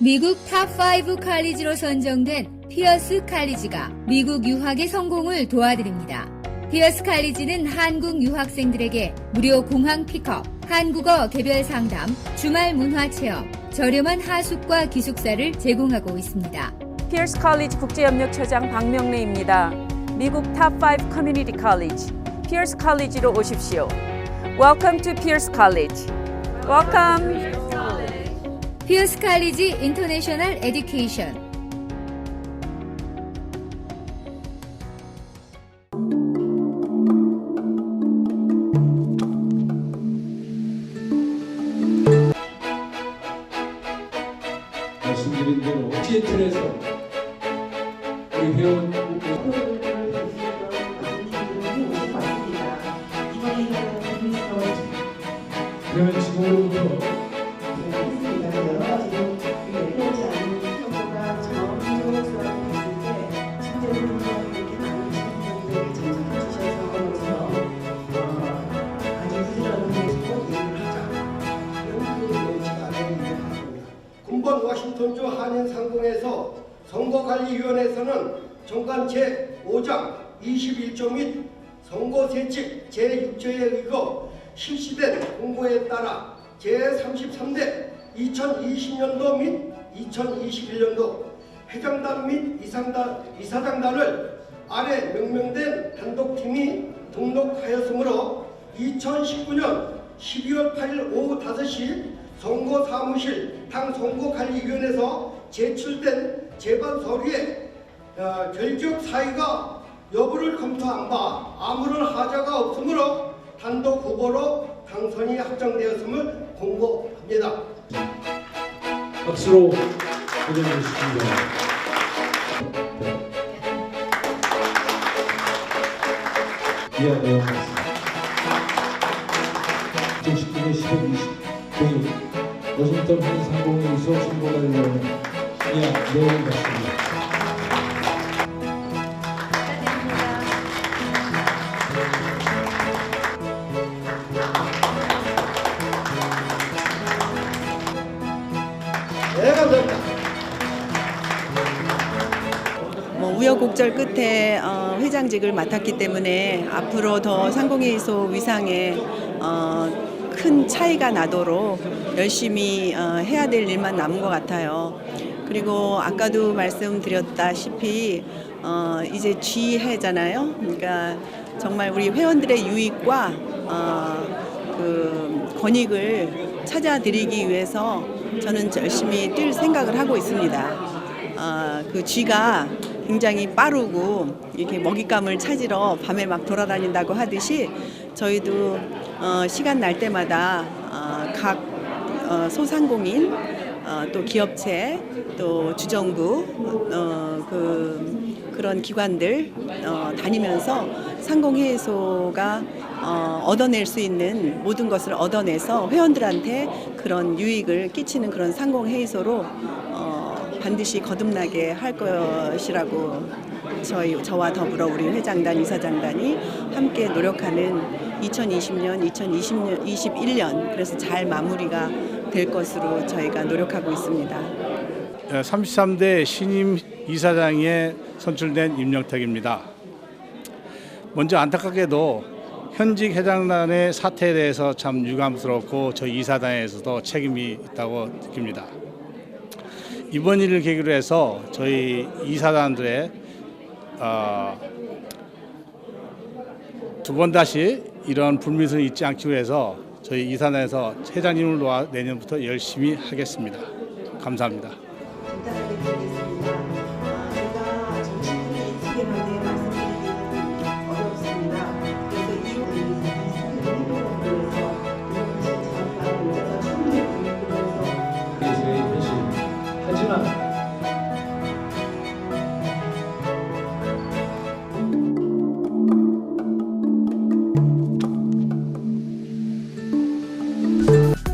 미국 탑5 칼리지로 선정된 피어스 칼리지가 미국 유학의 성공을 도와드립니다. 피어스 칼리지는 한국 유학생들에게 무료 공항 픽업, 한국어 개별 상담, 주말 문화 체험, 저렴한 하숙과 기숙사를 제공하고 있습니다. 피어스 칼리지 국제협력처장 박명래입니다. 미국 탑5 커뮤니티 칼리지, 피어스 칼리지로 오십시오. Welcome to Pierce College. Welcome. 피어스 칼리지 인터내셔널 에듀케이션. 말씀드린 대로 시애틀에서 우리 회원 그러면 지금으로부터 워싱턴주 한인상공에서 선거관리위원회에서는 정관 제5장 21조 및 선거세칙 제6조에 의거 실시된 공고에 따라 제33대 2020년도 및 2021년도 회장단 및 이상단, 이사장단을 아래 명명된 단독팀이 등록하였으므로 2019년 12월 8일 오후 5시 선거사무실 당 선거관리위원회에서 제출된 재반 서류에 어, 결격 사유가 여부를 검토한 바 아무런 하자가 없으므로 단독 후보로 당선이 확정되었음을 공고합니다. 박수로 보내주십니다 이하 내용 같습니다. 2019년 10월 29일 워싱턴 한상공회의소 선거관리위원회 이하 내용 같습니다. 네, 감사합니다. 뭐 우여곡절 끝에 어, 회장직을 맡았기 때문에 앞으로 더 상공회의소 위상에 어, 큰 차이가 나도록 열심히 어, 해야 될 일만 남은 것 같아요. 그리고 아까도 말씀드렸다시피 어, 이제 G해잖아요. 그러니까 정말 우리 회원들의 유익과 어, 그 권익을 찾아드리기 위해서 저는 열심히 뛸 생각을 하고 있습니다. 어, 그 쥐가 굉장히 빠르고 이렇게 먹잇감을 찾으러 밤에 막 돌아다닌다고 하듯이 저희도 어, 시간 날 때마다 어, 각 어, 소상공인 어, 또 기업체 또 주정부 어, 그 그런 기관들 어, 다니면서 상공회의소가 어, 얻어낼 수 있는 모든 것을 얻어내서 회원들한테 그런 유익을 끼치는 그런 상공회의소로 어, 반드시 거듭나게 할 것이라고 저희 저와 더불어 우리 회장단 이사장단이 함께 노력하는 2020년, 2020년, 21년 그래서 잘 마무리가 될 것으로 저희가 노력하고 있습니다. 33대 신임 이사장에 선출된 임영택입니다. 먼저 안타깝게도 현직 회장단의 사태에 대해서 참 유감스럽고 저희 이사단에서도 책임이 있다고 느낍니다. 이번 일을 계기로 해서 저희 이사단들의 어, 두번 다시 이런 불미스를 잊지 않기 위해서 저희 이사단에서 회장님을 놓아 내년부터 열심히 하겠습니다. 감사합니다.